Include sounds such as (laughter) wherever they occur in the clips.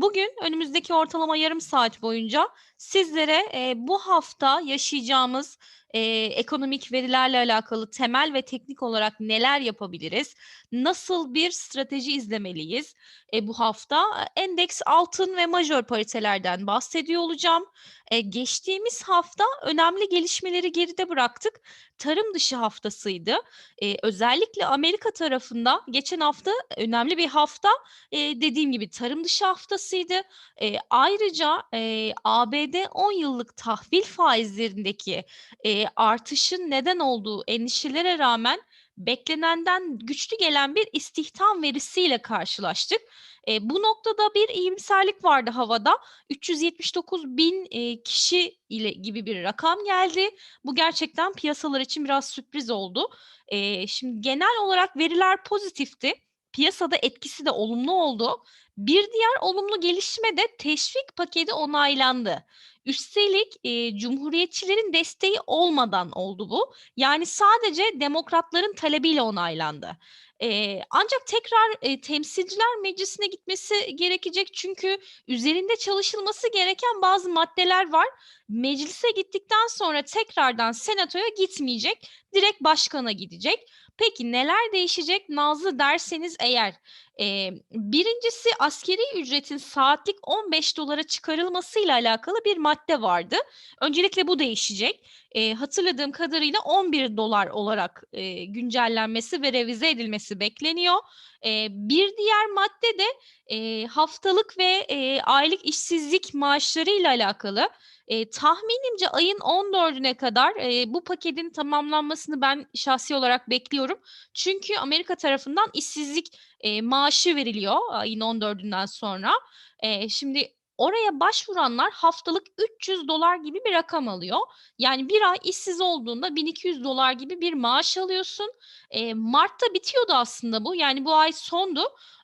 Bugün önümüzdeki ortalama yarım saat boyunca sizlere e, bu hafta yaşayacağımız e, ekonomik verilerle alakalı temel ve teknik olarak neler yapabiliriz, nasıl bir strateji izlemeliyiz e, bu hafta endeks altın ve majör paritelerden bahsediyor olacağım. E, geçtiğimiz hafta önemli gelişmeleri geride bıraktık. Tarım dışı haftasıydı. E, özellikle Amerika tarafında geçen hafta önemli bir hafta e, dediğim gibi tarım dışı haftasıydı. E, ayrıca e, ABD 10 yıllık tahvil faizlerindeki e, artışın neden olduğu endişelere rağmen beklenenden güçlü gelen bir istihdam verisiyle karşılaştık. E, bu noktada bir iyimserlik vardı havada. 379 bin e, kişi ile gibi bir rakam geldi. Bu gerçekten piyasalar için biraz sürpriz oldu. E, şimdi genel olarak veriler pozitifti. Piyasada etkisi de olumlu oldu. Bir diğer olumlu gelişme de teşvik paketi onaylandı. Üstelik e, cumhuriyetçilerin desteği olmadan oldu bu. Yani sadece demokratların talebiyle onaylandı. E, ancak tekrar e, temsilciler meclisine gitmesi gerekecek çünkü üzerinde çalışılması gereken bazı maddeler var. Meclise gittikten sonra tekrardan senatoya gitmeyecek, direkt başkana gidecek. Peki neler değişecek Nazlı derseniz eğer e, birincisi askeri ücretin saatlik 15 dolara çıkarılmasıyla alakalı bir madde vardı. Öncelikle bu değişecek. E, hatırladığım kadarıyla 11 dolar olarak e, güncellenmesi ve revize edilmesi bekleniyor. E, bir diğer madde de e, haftalık ve e, aylık işsizlik maaşları ile alakalı. E, tahminimce ayın 14'üne kadar e, bu paketin tamamlanmasını ben şahsi olarak bekliyorum. Çünkü Amerika tarafından işsizlik e, maaşı veriliyor ayın 14'ünden sonra. E, şimdi oraya başvuranlar haftalık 300 dolar gibi bir rakam alıyor. Yani bir ay işsiz olduğunda 1200 dolar gibi bir maaş alıyorsun. E, Mart'ta bitiyordu aslında bu. Yani bu ay sondu.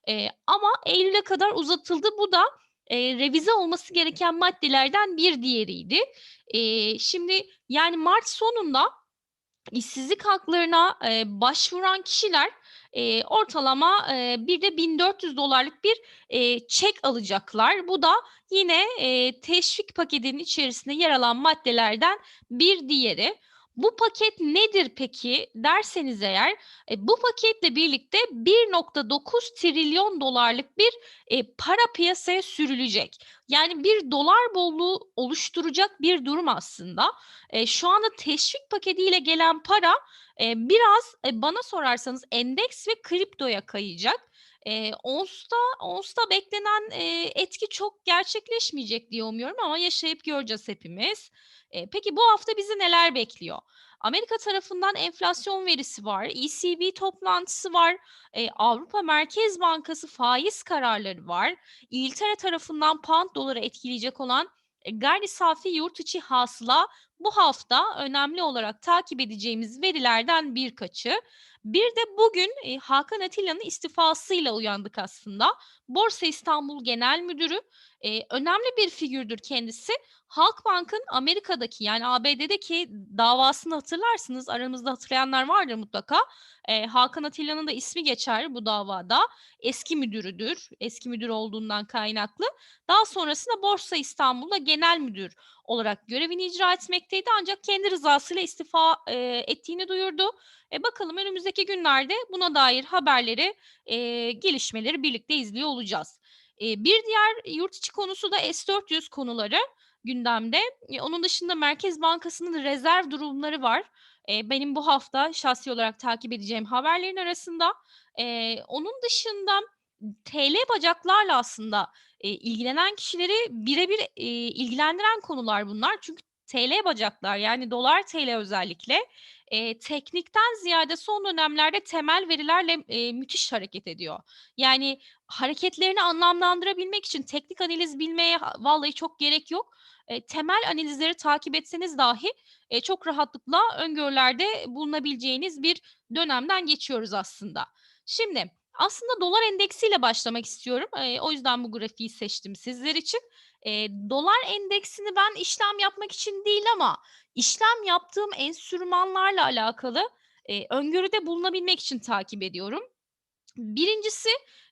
E, ama Eylül'e kadar uzatıldı. Bu da e, revize olması gereken maddelerden bir diğeriydi. E, şimdi yani Mart sonunda işsizlik haklarına e, başvuran kişiler e, ortalama e, bir de 1400 dolarlık bir e, çek alacaklar. Bu da yine e, teşvik paketinin içerisinde yer alan maddelerden bir diğeri. Bu paket nedir peki derseniz eğer e, bu paketle birlikte 1.9 trilyon dolarlık bir e, para piyasaya sürülecek. Yani bir dolar bolluğu oluşturacak bir durum aslında. E, şu anda teşvik paketiyle gelen para e, biraz e, bana sorarsanız endeks ve kriptoya kayacak. E, ONS'ta, ONS'ta beklenen e, etki çok gerçekleşmeyecek diye umuyorum ama yaşayıp göreceğiz hepimiz. E, peki bu hafta bizi neler bekliyor? Amerika tarafından enflasyon verisi var, ECB toplantısı var, e, Avrupa Merkez Bankası faiz kararları var, İngiltere tarafından pound doları etkileyecek olan e, gayri safi yurt içi hasıla bu hafta önemli olarak takip edeceğimiz verilerden birkaçı. Bir de bugün e, Hakan Atilla'nın istifasıyla uyandık aslında. Borsa İstanbul Genel Müdürü e, önemli bir figürdür kendisi. Halkbank'ın Amerika'daki yani ABD'deki davasını hatırlarsınız. Aramızda hatırlayanlar vardır mutlaka. E, Hakan Atilla'nın da ismi geçer bu davada. Eski müdürüdür. Eski müdür olduğundan kaynaklı. Daha sonrasında Borsa İstanbul'da genel müdür olarak görevini icra etmekteydi. Ancak kendi rızasıyla istifa e, ettiğini duyurdu. E, bakalım önümüzdeki günlerde buna dair haberleri, e, gelişmeleri birlikte izliyor olacağız. E, bir diğer yurt içi konusu da S-400 konuları gündemde. Onun dışında Merkez Bankası'nın rezerv durumları var. Benim bu hafta şahsi olarak takip edeceğim haberlerin arasında. Onun dışında TL bacaklarla aslında ilgilenen kişileri birebir ilgilendiren konular bunlar. Çünkü TL bacaklar yani dolar TL özellikle e, teknikten ziyade son dönemlerde temel verilerle e, müthiş hareket ediyor. Yani hareketlerini anlamlandırabilmek için teknik analiz bilmeye vallahi çok gerek yok. E, temel analizleri takip etseniz dahi e, çok rahatlıkla öngörülerde bulunabileceğiniz bir dönemden geçiyoruz aslında. Şimdi aslında dolar endeksiyle başlamak istiyorum. E, o yüzden bu grafiği seçtim sizler için. E, dolar endeksini ben işlem yapmak için değil ama işlem yaptığım enstrümanlarla alakalı e, öngörüde bulunabilmek için takip ediyorum. Birincisi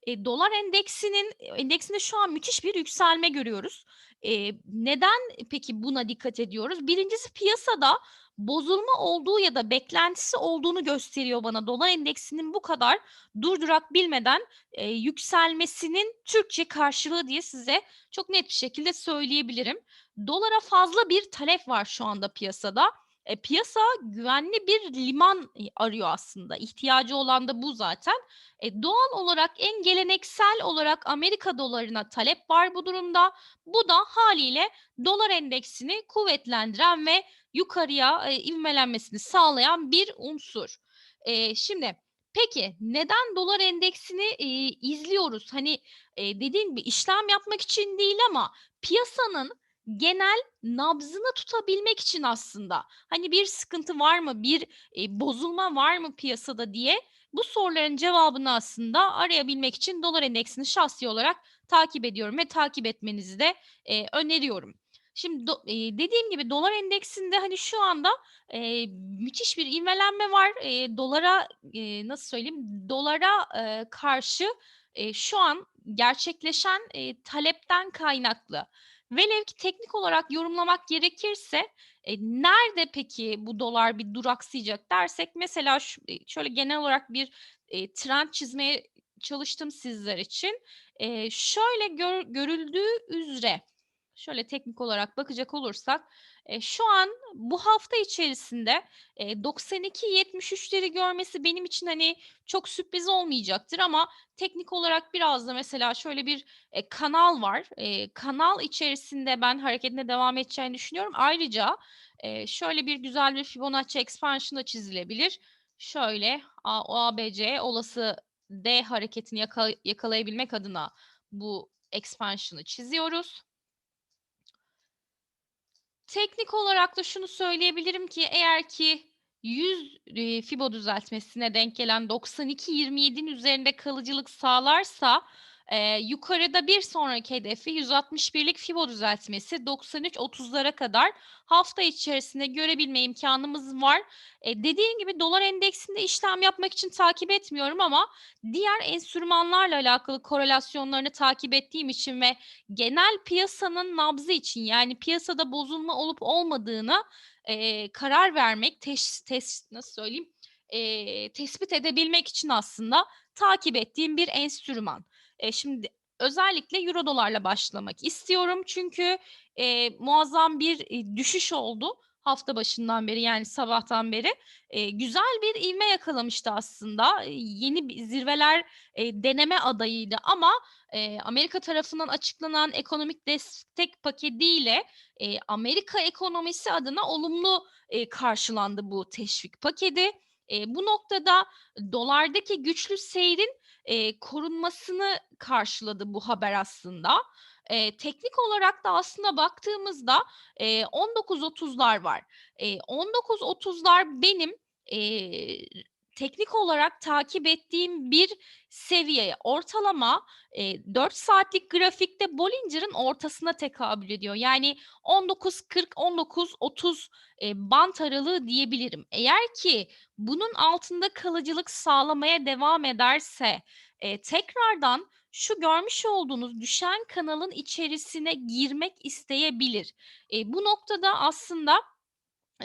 E, dolar endeksinin endeksinde şu an müthiş bir yükselme görüyoruz. E, neden peki buna dikkat ediyoruz? Birincisi piyasada bozulma olduğu ya da beklentisi olduğunu gösteriyor bana. Dolar endeksinin bu kadar durdurak bilmeden e, yükselmesinin Türkçe karşılığı diye size çok net bir şekilde söyleyebilirim. Dolara fazla bir talep var şu anda piyasada. E, piyasa güvenli bir liman arıyor aslında. İhtiyacı olan da bu zaten. E, doğal olarak en geleneksel olarak Amerika dolarına talep var bu durumda. Bu da haliyle dolar endeksini kuvvetlendiren ve yukarıya e, ivmelenmesini sağlayan bir unsur. E, şimdi peki neden dolar endeksini e, izliyoruz? Hani e, dediğim gibi işlem yapmak için değil ama piyasanın genel nabzını tutabilmek için aslında. Hani bir sıkıntı var mı, bir e, bozulma var mı piyasada diye bu soruların cevabını aslında arayabilmek için dolar endeksini şahsi olarak takip ediyorum ve takip etmenizi de e, öneriyorum. Şimdi do, e, dediğim gibi dolar endeksinde hani şu anda e, müthiş bir ivmelenme var. E, dolara e, nasıl söyleyeyim? Dolara e, karşı e, şu an gerçekleşen e, talepten kaynaklı. Velev ki teknik olarak yorumlamak gerekirse e, nerede peki bu dolar bir duraksayacak dersek mesela şu, şöyle genel olarak bir e, trend çizmeye çalıştım sizler için. E, şöyle gör, görüldüğü üzere şöyle teknik olarak bakacak olursak e, şu an bu hafta içerisinde e, 92-73'leri görmesi benim için hani çok sürpriz olmayacaktır ama teknik olarak biraz da mesela şöyle bir e, kanal var. E, kanal içerisinde ben hareketine devam edeceğini düşünüyorum. Ayrıca e, şöyle bir güzel bir Fibonacci expansion da çizilebilir. Şöyle OABC olası D hareketini yakal yakalayabilmek adına bu expansion'ı çiziyoruz. Teknik olarak da şunu söyleyebilirim ki eğer ki 100 e, fibo düzeltmesine denk gelen 92-27'nin üzerinde kalıcılık sağlarsa e, yukarıda bir sonraki hedefi 161'lik fibo düzeltmesi 93-30'lara kadar hafta içerisinde görebilme imkanımız var. E, dediğim gibi dolar endeksinde işlem yapmak için takip etmiyorum ama diğer enstrümanlarla alakalı korelasyonlarını takip ettiğim için ve genel piyasanın nabzı için yani piyasada bozulma olup olmadığını e, karar vermek, tes, tes, nasıl söyleyeyim, e, tespit edebilmek için aslında takip ettiğim bir enstrüman. E, şimdi özellikle euro dolarla başlamak istiyorum çünkü e, muazzam bir e, düşüş oldu hafta başından beri yani sabahtan beri e, güzel bir ivme yakalamıştı aslında. E, yeni zirveler e, deneme adayıydı ama e, Amerika tarafından açıklanan ekonomik destek paketiyle e, Amerika ekonomisi adına olumlu e, karşılandı bu teşvik paketi. E, bu noktada dolardaki güçlü seyrin e, korunmasını karşıladı bu haber aslında. E, teknik olarak da aslında baktığımızda e, 19.30'lar var. E, 19.30'lar benim e, teknik olarak takip ettiğim bir seviye ortalama e, 4 saatlik grafikte Bollinger'ın ortasına tekabül ediyor. Yani 19.40-19.30 e, bant aralığı diyebilirim. Eğer ki bunun altında kalıcılık sağlamaya devam ederse e, tekrardan şu görmüş olduğunuz düşen kanalın içerisine girmek isteyebilir. E, bu noktada aslında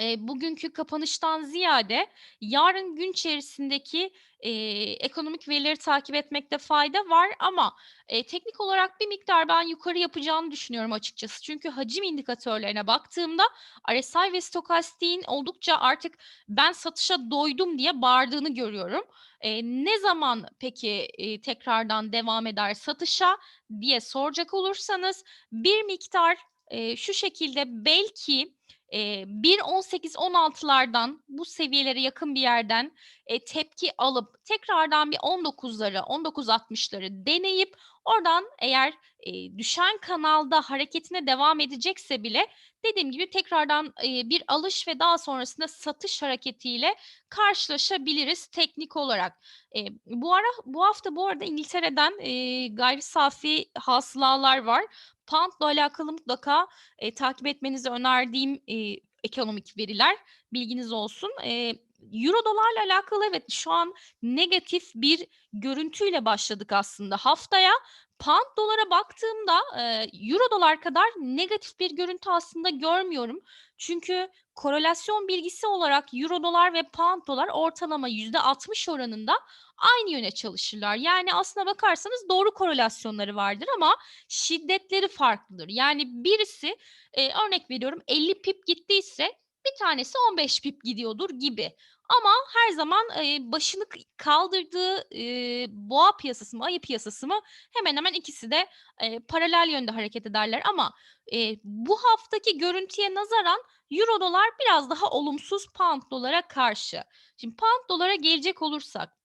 e, bugünkü kapanıştan ziyade yarın gün içerisindeki e, ekonomik verileri takip etmekte fayda var ama e, teknik olarak bir miktar ben yukarı yapacağını düşünüyorum açıkçası. Çünkü hacim indikatörlerine baktığımda RSI ve stokastik'in oldukça artık ben satışa doydum diye bağırdığını görüyorum. E, ne zaman peki e, tekrardan devam eder satışa diye soracak olursanız bir miktar e, şu şekilde belki e, 1.18-16'lardan bu seviyelere yakın bir yerden e, tepki alıp tekrardan bir 19'ları 19.60'ları deneyip oradan eğer e, düşen kanalda hareketine devam edecekse bile dediğim gibi tekrardan e, bir alış ve daha sonrasında satış hareketiyle karşılaşabiliriz teknik olarak. E, bu ara bu hafta bu arada İngiltere'den e, gayri safi hasılalar var. Pound'la alakalı mutlaka e, takip etmenizi önerdiğim e, ekonomik veriler bilginiz olsun. E, Euro dolarla alakalı evet şu an negatif bir görüntüyle başladık aslında haftaya. Pound dolara baktığımda e, Euro dolar kadar negatif bir görüntü aslında görmüyorum. Çünkü korelasyon bilgisi olarak Euro dolar ve Pound dolar ortalama %60 oranında aynı yöne çalışırlar. Yani aslına bakarsanız doğru korelasyonları vardır ama şiddetleri farklıdır. Yani birisi e, örnek veriyorum 50 pip gittiyse bir tanesi 15 pip gidiyordur gibi. Ama her zaman e, başını kaldırdığı e, boğa piyasası mı, ayı piyasası mı hemen hemen ikisi de e, paralel yönde hareket ederler. Ama e, bu haftaki görüntüye nazaran Euro dolar biraz daha olumsuz pound dolara karşı. Şimdi pound dolara gelecek olursak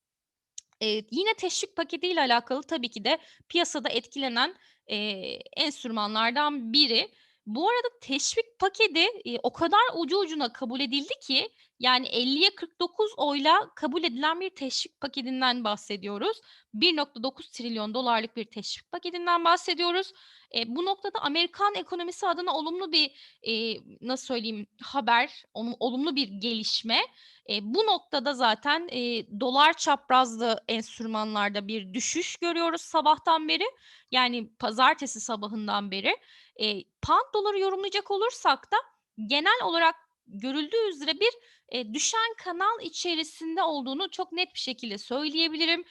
e, yine teşvik paketiyle alakalı tabii ki de piyasada etkilenen e, enstrümanlardan biri. Bu arada teşvik paketi e, o kadar ucu ucuna kabul edildi ki yani 50'ye 49 oyla kabul edilen bir teşvik paketinden bahsediyoruz. 1.9 trilyon dolarlık bir teşvik paketinden bahsediyoruz. E, bu noktada Amerikan ekonomisi adına olumlu bir e, nasıl söyleyeyim haber, olumlu bir gelişme. E, bu noktada zaten e, dolar çaprazlı enstrümanlarda bir düşüş görüyoruz sabahtan beri. Yani pazartesi sabahından beri. E, pound doları yorumlayacak olursak da genel olarak görüldüğü üzere bir e, düşen kanal içerisinde olduğunu çok net bir şekilde söyleyebilirim.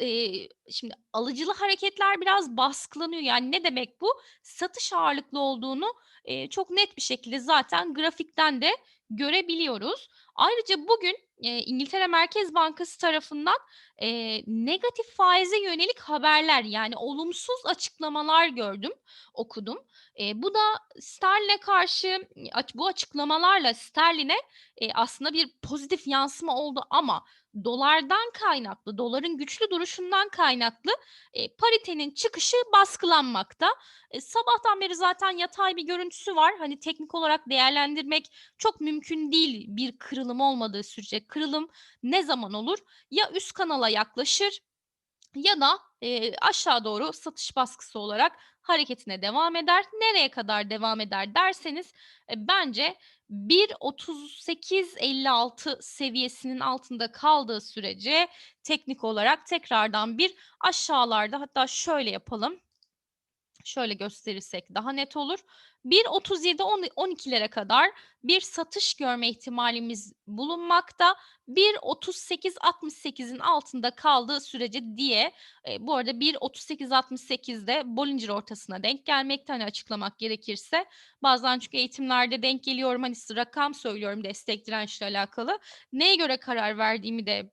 E, şimdi alıcılı hareketler biraz baskılanıyor. Yani ne demek bu? Satış ağırlıklı olduğunu e, çok net bir şekilde zaten grafikten de görebiliyoruz. Ayrıca bugün e, İngiltere Merkez Bankası tarafından e, negatif faize yönelik haberler yani olumsuz açıklamalar gördüm, okudum. E, bu da sterline karşı bu açıklamalarla sterline e, aslında bir pozitif yansıma oldu ama dolardan kaynaklı, doların güçlü duruşundan kaynaklı e, paritenin çıkışı baskılanmakta. E, sabahtan beri zaten yatay bir görüntüsü var. Hani teknik olarak değerlendirmek çok mümkün değil bir kırılım olmadığı sürece. Kırılım ne zaman olur? Ya üst kanala yaklaşır ya da e, aşağı doğru satış baskısı olarak hareketine devam eder. Nereye kadar devam eder derseniz e, bence 1.38.56 seviyesinin altında kaldığı sürece teknik olarak tekrardan bir aşağılarda hatta şöyle yapalım. Şöyle gösterirsek daha net olur. 1.37-12'lere kadar bir satış görme ihtimalimiz bulunmakta. 1.38-68'in altında kaldığı sürece diye e, bu arada 1.38-68'de Bollinger ortasına denk gelmekte hani açıklamak gerekirse. Bazen çünkü eğitimlerde denk geliyorum hani rakam söylüyorum destek dirençle alakalı. Neye göre karar verdiğimi de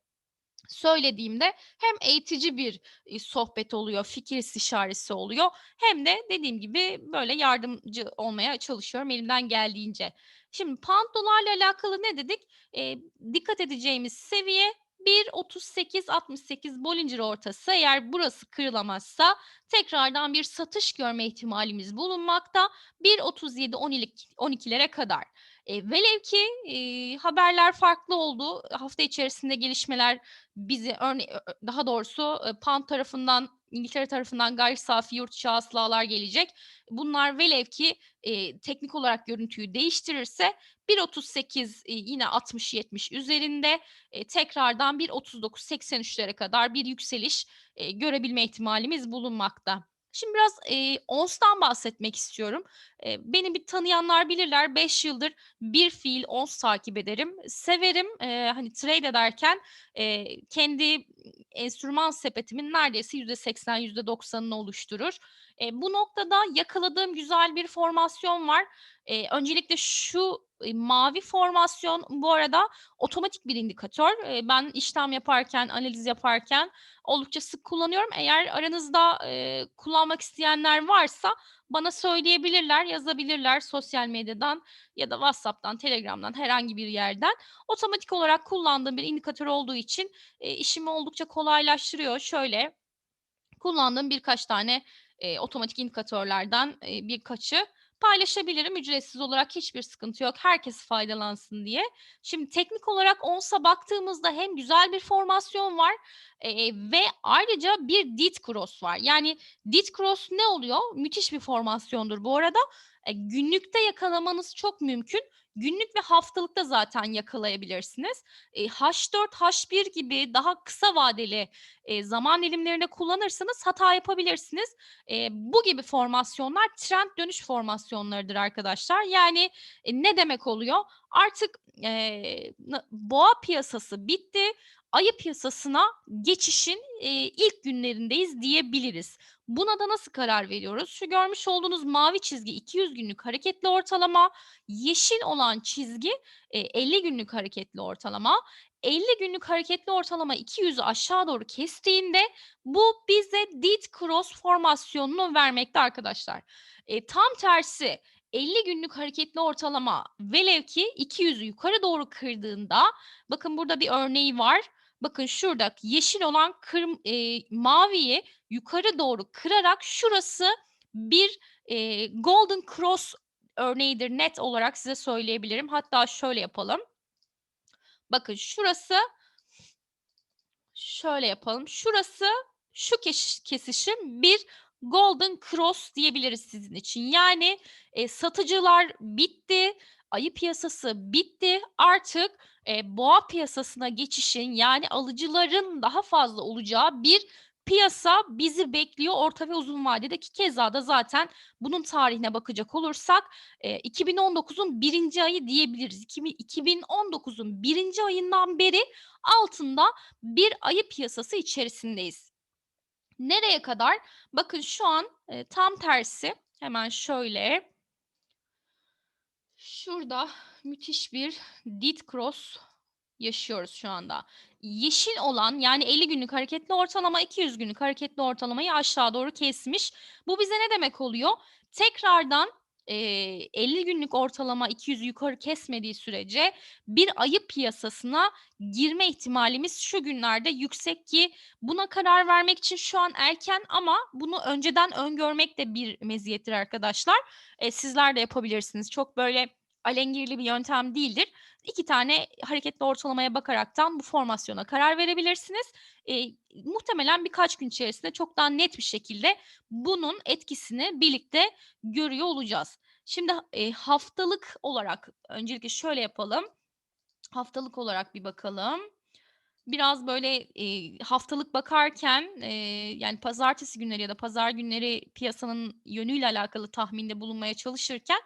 söylediğimde hem eğitici bir sohbet oluyor, fikir istişaresi oluyor hem de dediğim gibi böyle yardımcı olmaya çalışıyorum elimden geldiğince. Şimdi pound dolarla alakalı ne dedik? E, dikkat edeceğimiz seviye 1.38-68 Bollinger ortası eğer burası kırılamazsa tekrardan bir satış görme ihtimalimiz bulunmakta 1.37-12'lere kadar. E, velev ki e, haberler farklı oldu. Hafta içerisinde gelişmeler bizi örne daha doğrusu e, pound tarafından İngiltere tarafından gayri safi yurt içi hasılalar gelecek. Bunlar velev ki e, teknik olarak görüntüyü değiştirirse 1.38 e, yine 60-70 üzerinde e, tekrardan 1.39-83'lere kadar bir yükseliş e, görebilme ihtimalimiz bulunmakta. Şimdi biraz e, ONS'tan bahsetmek istiyorum. E, beni bir tanıyanlar bilirler. 5 yıldır bir fiil ONS takip ederim. Severim. E, hani trade ederken e, kendi enstrüman sepetimin neredeyse %80, %90'ını oluşturur. E, bu noktada yakaladığım güzel bir formasyon var. E, öncelikle şu e, mavi formasyon bu arada otomatik bir indikatör. E, ben işlem yaparken, analiz yaparken oldukça sık kullanıyorum. Eğer aranızda e, kullanmak isteyenler varsa bana söyleyebilirler, yazabilirler sosyal medyadan ya da WhatsApp'tan, Telegram'dan herhangi bir yerden. Otomatik olarak kullandığım bir indikatör olduğu için e, işimi oldukça kolaylaştırıyor. Şöyle kullandığım birkaç tane e, otomatik indikatörlerden e, birkaçı paylaşabilirim. Ücretsiz olarak hiçbir sıkıntı yok. Herkes faydalansın diye. Şimdi teknik olarak ONS'a baktığımızda hem güzel bir formasyon var e, ve ayrıca bir dit cross var. Yani dit cross ne oluyor? Müthiş bir formasyondur bu arada. E, günlükte yakalamanız çok mümkün. Günlük ve haftalıkta zaten yakalayabilirsiniz. E, H4, H1 gibi daha kısa vadeli e, zaman dilimlerinde kullanırsanız hata yapabilirsiniz. E, bu gibi formasyonlar trend dönüş formasyonlarıdır arkadaşlar. Yani ne demek oluyor? Artık boğa piyasası bitti ayı piyasasına geçişin e, ilk günlerindeyiz diyebiliriz. Buna da nasıl karar veriyoruz? Şu görmüş olduğunuz mavi çizgi 200 günlük hareketli ortalama, yeşil olan çizgi e, 50 günlük hareketli ortalama. 50 günlük hareketli ortalama 200'ü aşağı doğru kestiğinde bu bize did cross formasyonunu vermekte arkadaşlar. E, tam tersi 50 günlük hareketli ortalama velev ki 200'ü yukarı doğru kırdığında bakın burada bir örneği var. Bakın şurada yeşil olan kırm e, maviyi yukarı doğru kırarak şurası bir e, golden cross örneğidir net olarak size söyleyebilirim. Hatta şöyle yapalım. Bakın şurası şöyle yapalım. Şurası şu kesişim bir golden cross diyebiliriz sizin için. Yani e, satıcılar bitti, ayı piyasası bitti. Artık e, boğa piyasasına geçişin yani alıcıların daha fazla olacağı bir piyasa bizi bekliyor orta ve uzun vadede ki keza da zaten bunun tarihine bakacak olursak e, 2019'un birinci ayı diyebiliriz. 2019'un birinci ayından beri altında bir ayı piyasası içerisindeyiz. Nereye kadar? Bakın şu an e, tam tersi hemen şöyle şurada müthiş bir did cross yaşıyoruz şu anda. Yeşil olan yani 50 günlük hareketli ortalama 200 günlük hareketli ortalamayı aşağı doğru kesmiş. Bu bize ne demek oluyor? Tekrardan e, 50 günlük ortalama 200 yukarı kesmediği sürece bir ayı piyasasına girme ihtimalimiz şu günlerde yüksek ki buna karar vermek için şu an erken ama bunu önceden öngörmek de bir meziyettir arkadaşlar. E, sizler de yapabilirsiniz. Çok böyle alengirli bir yöntem değildir. İki tane hareketli ortalamaya bakaraktan bu formasyona karar verebilirsiniz. E, muhtemelen birkaç gün içerisinde çok daha net bir şekilde bunun etkisini birlikte görüyor olacağız. Şimdi e, haftalık olarak öncelikle şöyle yapalım. Haftalık olarak bir bakalım biraz böyle e, haftalık bakarken e, yani pazartesi günleri ya da pazar günleri piyasanın yönüyle alakalı tahminde bulunmaya çalışırken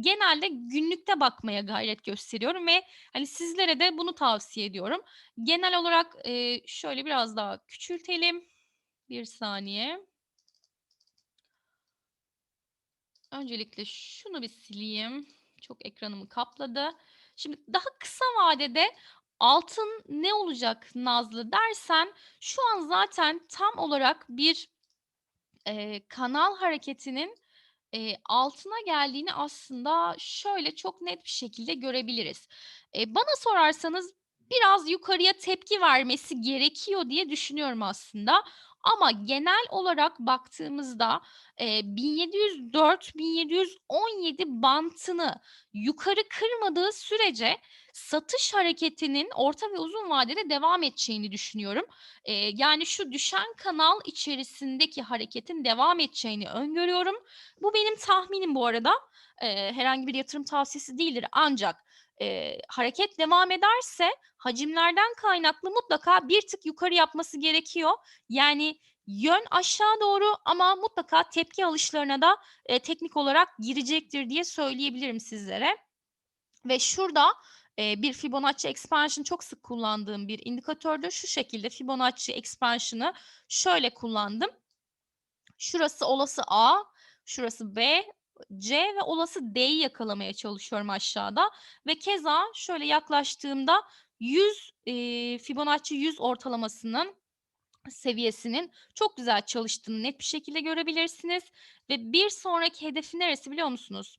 genelde günlükte bakmaya gayret gösteriyorum ve hani sizlere de bunu tavsiye ediyorum. Genel olarak e, şöyle biraz daha küçültelim. Bir saniye. Öncelikle şunu bir sileyim. Çok ekranımı kapladı. Şimdi daha kısa vadede Altın ne olacak Nazlı dersen şu an zaten tam olarak bir e, kanal hareketinin e, altına geldiğini aslında şöyle çok net bir şekilde görebiliriz. E, bana sorarsanız biraz yukarıya tepki vermesi gerekiyor diye düşünüyorum aslında. Ama genel olarak baktığımızda e, 1704-1717 bantını yukarı kırmadığı sürece satış hareketinin orta ve uzun vadede devam edeceğini düşünüyorum. E, yani şu düşen kanal içerisindeki hareketin devam edeceğini öngörüyorum. Bu benim tahminim bu arada. E, herhangi bir yatırım tavsiyesi değildir ancak e, hareket devam ederse hacimlerden kaynaklı mutlaka bir tık yukarı yapması gerekiyor. Yani yön aşağı doğru ama mutlaka tepki alışlarına da e, teknik olarak girecektir diye söyleyebilirim sizlere. Ve şurada e, bir Fibonacci expansion çok sık kullandığım bir indikatördür. Şu şekilde Fibonacci expansion'ı şöyle kullandım. Şurası olası A, şurası B, C ve olası D'yi yakalamaya çalışıyorum aşağıda. Ve keza şöyle yaklaştığımda 100 e, Fibonacci 100 ortalamasının seviyesinin çok güzel çalıştığını net bir şekilde görebilirsiniz. Ve bir sonraki hedefi neresi biliyor musunuz?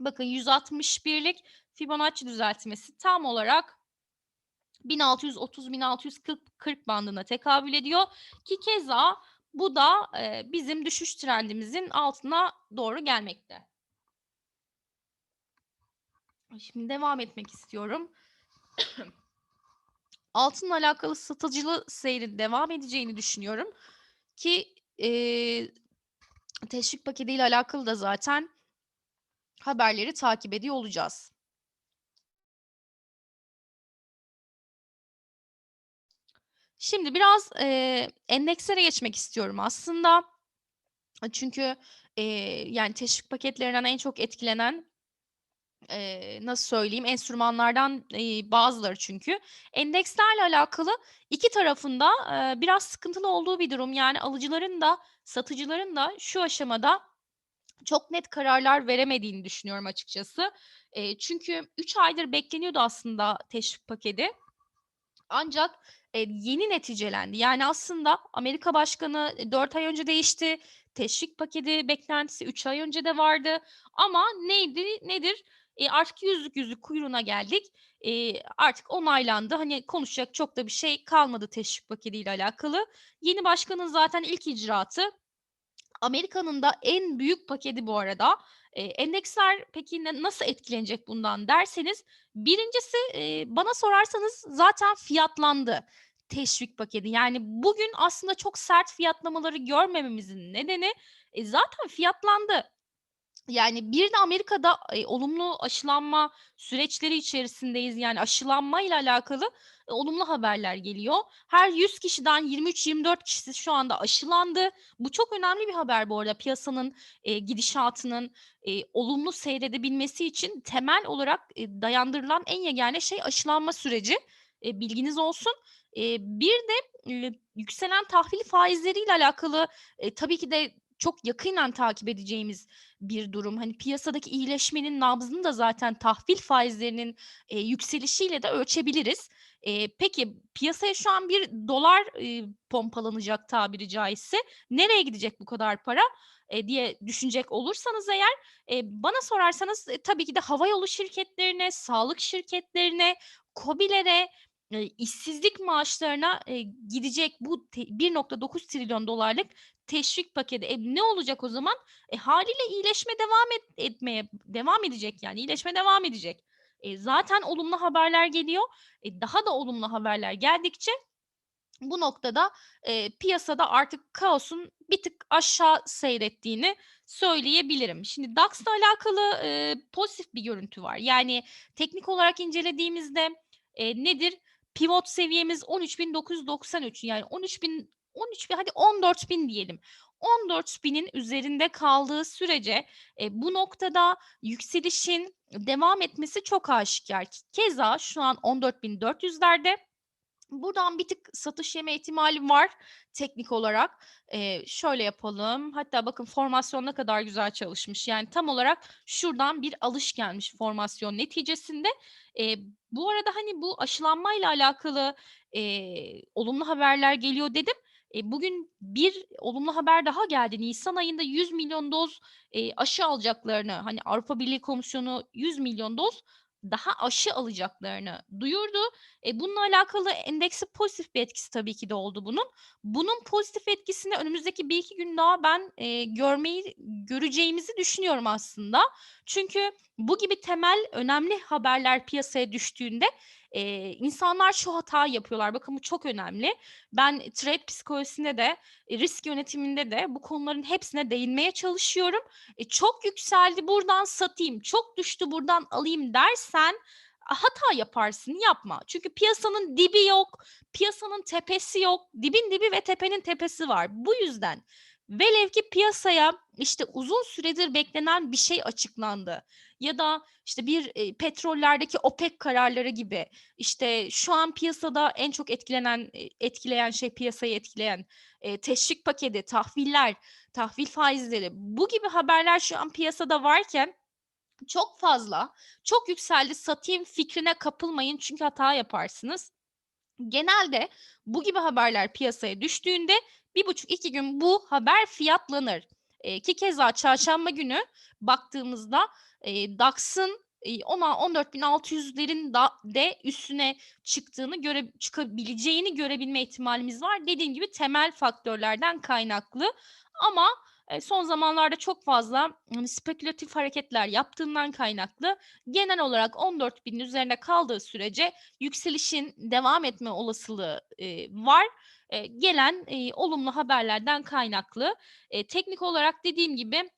Bakın 161'lik Fibonacci düzeltmesi tam olarak 1630-1640 bandına tekabül ediyor. Ki keza bu da e, bizim düşüş trendimizin altına doğru gelmekte. Şimdi devam etmek istiyorum. (coughs) Altınla alakalı satıcılı seyrin devam edeceğini düşünüyorum. Ki e, teşvik paketiyle alakalı da zaten haberleri takip ediyor olacağız. Şimdi biraz, eee, endekslere geçmek istiyorum aslında. Çünkü, eee, yani, teşvik paketlerinden en çok etkilenen, eee, nasıl söyleyeyim, enstrümanlardan, eee, bazıları çünkü. Endekslerle alakalı 2 tarafın da, eee, biraz sıkıntılı olduğu bir durum. Yani, alıcıların da satıcıların da şu aşamada çok net kararlar veremediğini düşünüyorum açıkçası. Eee, çünkü 3 aydır bekleniyordu aslında teşvik paketi. Ancak, eee, yeni neticelendi. Yani, aslında Amerika başkanı, eee, 4 ay önce değişti. Teşvik paketi beklentisi 3 ay önce de vardı ama neydi, nedir? Eee, artık yüzlük yüzlük kuyruğuna geldik. Eee, artık onaylandı. Hani, konuşacak çok da bir şey kalmadı teşvik paketiyle alakalı. Yeni başkanın zaten ilk icraatı Amerika'nın da en büyük paketi bu arada. Eee, endeksler peki nasıl etkilenecek bundan derseniz 1'incisi, eee, bana sorarsanız zaten fiyatlandı teşvik paketi. Yani, bugün aslında çok sert fiyatlamaları görmememizin nedeni, eee, zaten fiyatlandı. Yani, bir de Amerika'da, eee, olumlu aşılanma süreçleri içerisindeyiz. Yani, aşılanmayla alakalı, eee, olumlu haberler geliyor. Her 100 kişiden 23-24 kişisi şu anda aşılandı. Bu çok önemli bir haber bu arada piyasanın, eee, gidişatının, eee, olumlu seyredebilmesi için temel olarak, eee, dayandırılan en yegâne şey aşılanma süreci. Eee, bilginiz olsun. Eee, bir de, eee, yükselen tahvil faizleriyle alakalı, eee, tabii ki de çok yakinen takip edeceğimiz bir durum. Hani, piyasadaki iyileşmenin nabzını da zaten tahvil faizlerinin, eee, yükselişiyle de ölçebiliriz. Eee, peki piyasaya şu an bir dolar, eee, pompalanacak tabiri caizse. Nereye gidecek bu kadar para, eee, diye düşünecek olursanız eğer, eee, bana sorarsanız, eee, tabii ki de havayolu şirketlerine, sağlık şirketlerine, KOBİ'lere, eee, işsizlik maaşlarına, eee, gidecek bu te $1.9 trilyon dolarlık teşvik paketi. E, ne olacak o zaman? E, hâliyle iyileşme devam et etmeye devam edecek yani. İyileşme devam edecek. E, zaten olumlu haberler geliyor. E, daha da olumlu haberler geldikçe bu noktada, eee, piyasada artık kaosun bir tık aşağı seyrettiğini söyleyebilirim. Şimdi DAX'la alakalı, eee, pozitif bir görüntü var. Yani teknik olarak incelediğimizde, eee, nedir? Pivot seviyemiz 13.993 yani 13.000 13.000 hadi 14.000 diyelim. 14.000'in üzerinde kaldığı sürece, eee, bu noktada yükselişin devam etmesi çok aşikâr. K keza şu an 14.400'lerde. Buradan bir tık satış yeme ihtimali var teknik olarak. Eee, şöyle yapalım. Hatta bakın formasyon ne kadar güzel çalışmış. Yani tam olarak şuradan bir alış gelmiş formasyon neticesinde. Eee, bu arada, hani, bu aşılanmayla alakalı, eee, olumlu haberler geliyor dedim. E, bugün bir olumlu haber daha geldi. Nisan ayında 100.000.000 doz, eee, aşı alacaklarını, hani, Avrupa Birliği Komisyonu 100.000.000 doz daha aşı alacaklarını duyurdu. E, bununla alakalı endekse pozitif bir etkisi tabii ki de oldu bunun. Bunun pozitif etkisini önümüzdeki 1-2 gün daha ben, eee, görmeyi göreceğimizi düşünüyorum aslında. Çünkü bu gibi temel önemli haberler piyasaya düştüğünde, eee, insanlar şu hatayı yapıyorlar. Bakın bu çok önemli. Ben trade psikolojisinde de, eee, risk yönetiminde de bu konuların hepsine değinmeye çalışıyorum. E, çok yükseldi buradan satayım, çok düştü buradan alayım dersen hata yaparsın, yapma. Çünkü piyasanın dibi yok, piyasanın tepesi yok. Dibin dibi ve tepenin tepesi var. Bu yüzden velev ki piyasaya, işte, uzun süredir beklenen bir şey açıklandı ya da, işte, bir, eee, petrollerdeki OPEC kararları gibi, işte, şu an piyasada en çok etkilenen, etkileyen şey, piyasayı etkileyen, eee, teşvik paketi, tahviller, tahvil faizleri, bu gibi haberler şu an piyasada varken çok fazla, çok yükseldi satayım fikrine kapılmayın çünkü hata yaparsınız. Genelde bu gibi haberler piyasaya düştüğünde 1,5-2 gün bu haber fiyatlanır. Eee, ki keza çarşamba günü baktığımızda, eee, DAX'ın, ona 14.600'lerin da de üstüne çıktığını göre çıkabileceğini görebilme ihtimalimiz var. Dediğim gibi temel faktörlerden kaynaklı ama, son zamanlarda çok fazla, hani, spekülatif hareketler yaptığından kaynaklı genel olarak 14.000'in üzerinde kaldığı sürece yükselişin devam etme olasılığı, var. Gelen, olumlu haberlerden kaynaklı. Teknik olarak dediğim gibi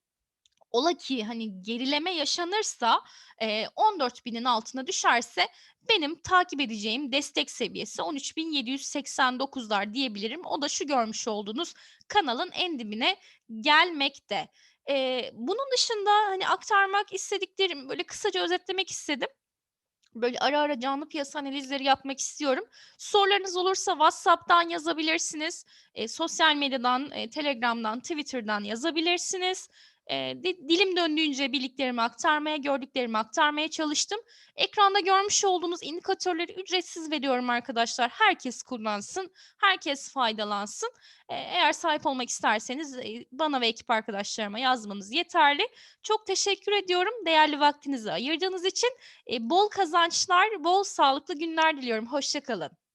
ola ki hani gerileme yaşanırsa e, 14.000'in altına düşerse benim takip edeceğim destek seviyesi 13.789'lar diyebilirim. O da şu görmüş olduğunuz kanalın en dibine gelmekte. E, bunun dışında hani aktarmak istediklerim böyle kısaca özetlemek istedim. Böyle ara ara canlı piyasa analizleri yapmak istiyorum. Sorularınız olursa WhatsApp'tan yazabilirsiniz. E, sosyal medyadan, e, Telegram'dan, Twitter'dan yazabilirsiniz. E, dilim döndüğünce bildiklerimi aktarmaya, gördüklerimi aktarmaya çalıştım. Ekranda görmüş olduğunuz indikatörleri ücretsiz veriyorum arkadaşlar. Herkes kullansın, herkes faydalansın. E, eğer sahip olmak isterseniz e, bana ve ekip arkadaşlarıma yazmanız yeterli. Çok teşekkür ediyorum değerli vaktinizi ayırdığınız için. E, bol kazançlar, bol sağlıklı günler diliyorum. Hoşçakalın.